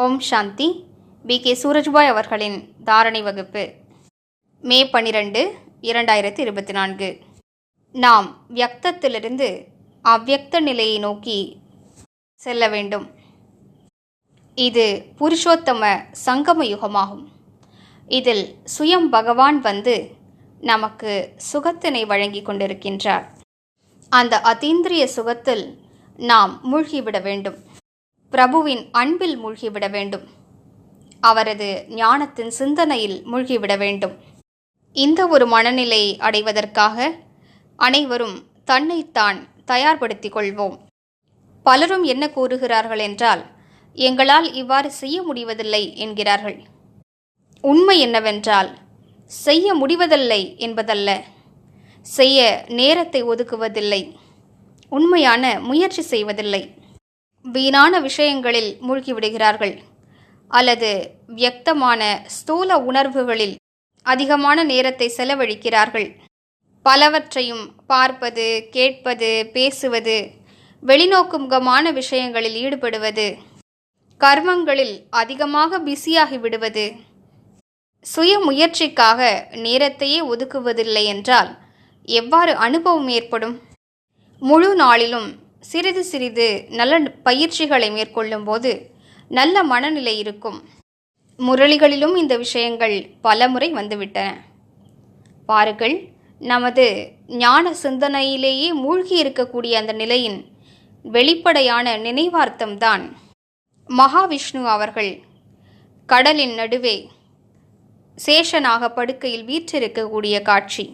ஓம் சாந்தி. B. K. Surajbhai அவர்களின் தாரணை வகுப்பு. மே பன்னிரண்டு இரண்டாயிரத்தி இருபத்தி நான்கு. நாம் வியக்தத்திலிருந்து அவ்வக்த நிலையை நோக்கி செல்ல வேண்டும். இது புருஷோத்தம சங்கம யுகமாகும். இதில் சுயம் பகவான் வந்து நமக்கு சுகத்தினை வழங்கி கொண்டிருக்கின்றார். அந்த அதீந்திரிய சுகத்தில் நாம் மூழ்கிவிட வேண்டும். பிரபுவின் அன்பில் மூழ்கிவிட வேண்டும். அவரது ஞானத்தின் சிந்தனையில் மூழ்கிவிட வேண்டும். இந்த ஒரு மனநிலை அடைவதற்காக அனைவரும் தன்னைத்தான் தயார்படுத்திக் கொள்வோம். பலரும் என்ன கூறுகிறார்கள் என்றால் எங்களால் இவ்வாறு செய்ய முடிவதில்லை என்கிறார்கள். உண்மை என்னவென்றால் செய்ய முடிவதில்லை என்பதல்ல. செய்ய நேரத்தை ஒதுக்குவதில்லை. உண்மையான முயற்சி செய்வதில்லை. வீணான விஷயங்களில் மூழ்கிவிடுகிறார்கள். அல்லது வியக்தமான ஸ்தூல உணர்வுகளில் அதிகமான நேரத்தை செலவழிக்கிறார்கள். பலவற்றையும் பார்ப்பது கேட்பது பேசுவது வெளிநோக்குமுகமான விஷயங்களில் ஈடுபடுவது கர்மங்களில் அதிகமாக பிஸியாகி விடுவது சுய முயற்சிக்காக நேரத்தையே ஒதுக்குவதில்லை என்றால் எவ்வாறு அனுபவம் ஏற்படும்? முழு நாளிலும் சிறிது சிறிது நல்ல பயிற்சிகளை மேற்கொள்ளும்போது நல்ல மனநிலை இருக்கும். முரளிகளிலும் இந்த விஷயங்கள் பலமுறை வந்துவிட்டன. பாருங்கள் நமது ஞான சிந்தனையிலேயே மூழ்கி இருக்கக்கூடிய அந்த நிலையின் வெளிப்படையான நினைவார்த்தம்தான் மகாவிஷ்ணு அவர்கள் கடலின் நடுவே சேஷனாக படுக்கையில் வீற்றிருக்கக்கூடிய காட்சி.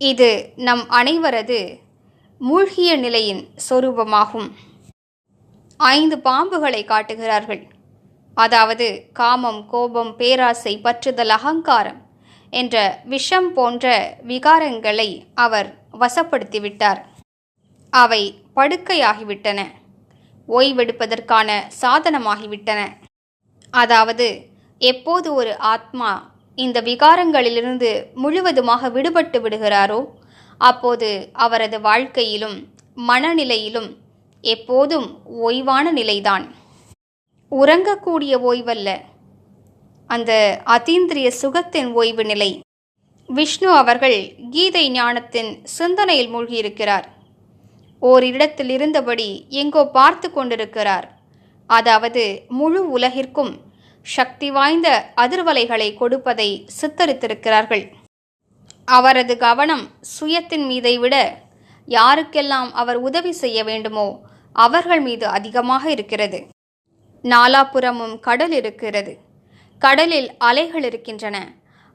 இது நம் அனைவரது மூழ்கிய நிலையின் சொரூபமாகும். ஐந்து பாம்புகளை காட்டுகிறார்கள். அதாவது காமம் கோபம் பேராசை பற்றுதல் அகங்காரம் என்ற விஷம் போன்ற விகாரங்களை அவர் வசப்படுத்திவிட்டார். அவை படுக்கையாகிவிட்டன. ஓய்வெடுப்பதற்கான சாதனமாகிவிட்டன. அதாவது எப்போது ஒரு ஆத்மா இந்த விகாரங்களிலிருந்து முழுவதுமாக விடுபட்டு விடுகிறாரோ அப்போது அவரது வாழ்க்கையிலும் மனநிலையிலும் எப்போதும் ஓய்வான நிலைதான். உறங்கக்கூடிய ஓய்வல்ல. அந்த அதீந்திரிய சுகத்தின் ஓய்வு நிலை. விஷ்ணு அவர்கள் கீதை ஞானத்தின் சிந்தனையில் மூழ்கியிருக்கிறார். ஓரிடத்தில் இருந்தபடி எங்கோ பார்த்து கொண்டிருக்கிறார். அதாவது முழு உலகிற்கும் சக்தி வாய்ந்த அதிர்வலைகளை கொடுப்பதை சித்தரித்திருக்கிறார்கள். அவரது கவனம் சுயத்தின் மீதை விட யாருக்கெல்லாம் அவர் உதவி செய்ய வேண்டுமோ அவர்கள் மீது அதிகமாக இருக்கிறது. நாலாபுறமும் கடல் இருக்கிறது. கடலில் அலைகள் இருக்கின்றன.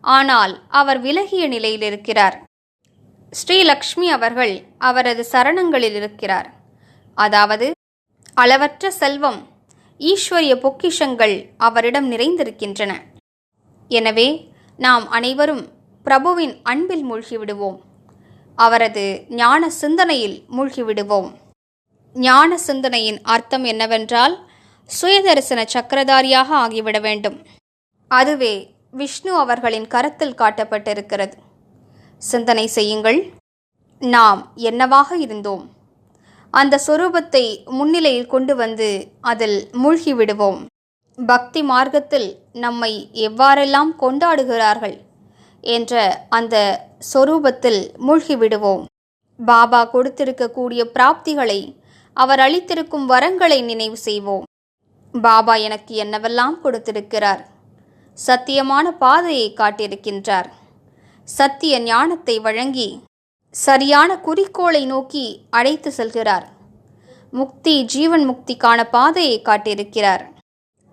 ஆனால் அவர் விலகிய நிலையில் இருக்கிறார். ஸ்ரீலக்ஷ்மி அவர்கள் அவரது சரணங்களில் இருக்கிறார். அதாவது அளவற்ற செல்வம் ஈஸ்வரிய பொக்கிஷங்கள் அவரிடம் நிறைந்திருக்கின்றன. எனவே நாம் அனைவரும் பிரபுவின் அன்பில் மூழ்கிவிடுவோம். அவரது ஞான சிந்தனையில் மூழ்கிவிடுவோம். ஞான சிந்தனையின் அர்த்தம் என்னவென்றால் சுயதரிசன சக்கரதாரியாக ஆகிவிட வேண்டும். அதுவே விஷ்ணு அவர்களின் கரத்தில் காட்டப்பட்டிருக்கிறது. சிந்தனை செய்யுங்கள். நாம் என்னவாக இருந்தோம்? அந்த சொரூபத்தை முன்னிலையில் கொண்டு வந்து அதில் மூழ்கிவிடுவோம். பக்தி மார்க்கத்தில் நம்மை எவ்வாறெல்லாம் கொண்டாடுகிறார்கள்? என்ற அந்த சொரூபத்தில் மூழ்கிவிடுவோம். பாபா கொடுத்திருக்கக்கூடிய பிராப்திகளை அவர் அளித்திருக்கும் வரங்களை நினைவு செய்வோம். பாபா எனக்கு என்னவெல்லாம் கொடுத்திருக்கிறார்? சத்தியமான பாதையை காட்டியிருக்கின்றார். சத்திய ஞானத்தை வழங்கி சரியான குறிக்கோளை நோக்கி அழைத்து செல்கிறார். முக்தி ஜீவன் முக்திக்கான பாதையை காட்டியிருக்கிறார்.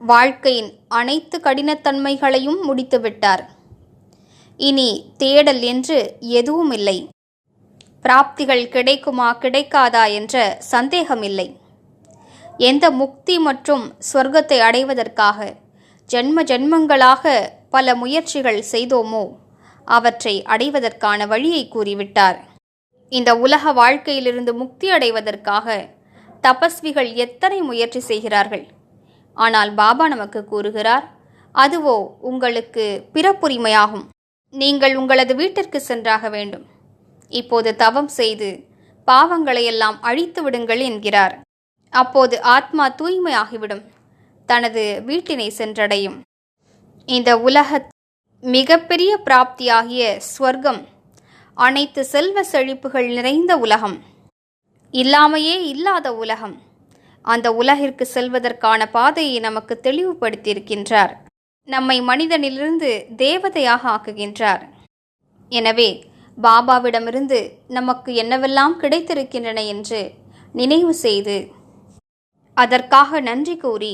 வாழ்க்கையின் அனைத்து கடினத்தன்மைகளையும் முடித்துவிட்டார். இனி தேடல் என்று எதுவும் இல்லை பிராப்திகள் கிடைக்குமா கிடைக்காதா என்ற சந்தேகமில்லை. எந்த முக்தி மற்றும் சொர்க்கத்தை அடைவதற்காக ஜென்ம ஜென்மங்களாக பல முயற்சிகள் செய்தோமோ அவற்றை அடைவதற்கான வழியை கூறிவிட்டார். இந்த உலக வாழ்க்கையிலிருந்து முக்தி அடைவதற்காக தபஸ்விகள் எத்தனை முயற்சி செய்கிறார்கள்? ஆனால் பாபா நமக்கு கூறுகிறார் அதுவோ உங்களுக்கு பிறப்புரிமையாகும். நீங்கள் உங்களது வீட்டிற்கு சென்றாக வேண்டும். இப்போது தவம் செய்து பாவங்களையெல்லாம் அழித்து விடுங்கள் என்கிறார். அப்போது ஆத்மா தூய்மையாகிவிடும். தனது வீட்டினை சென்றடையும். இந்த உலக மிகப்பெரிய பிராப்தியாகிய ஸ்வர்க்கம் அனைத்து செல்வ செழிப்புகள் நிறைந்த உலகம் இல்லாமையே இல்லாத உலகம் அந்த உலகிற்கு செல்வதற்கான பாதையை நமக்கு தெளிவுபடுத்தியிருக்கின்றார். நம்மை மனிதனிலிருந்து தேவதையாக ஆக்குகின்றார். எனவே பாபாவிடமிருந்து நமக்கு என்னவெல்லாம் கிடைத்திருக்கின்றன என்று நினைவு செய்து அதற்காக நன்றி கூறி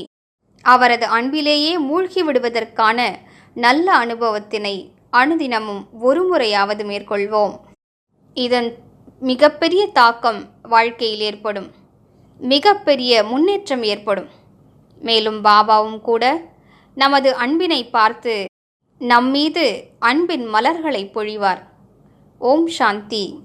அவரது அன்பிலேயே மூழ்கி விடுவதற்கான நல்ல அனுபவத்தினை அனுதினமும் ஒரு முறையாவது மேற்கொள்வோம். இதன் மிகப்பெரிய தாக்கம் வாழ்க்கையில் ஏற்படும். மிகப்பெரிய முன்னேற்றம் ஏற்படும். மேலும் பாபாவும் கூட நமது அன்பினை பார்த்து நம்மீது அன்பின் மலர்களை பொழிவார். ஓம் சாந்தி.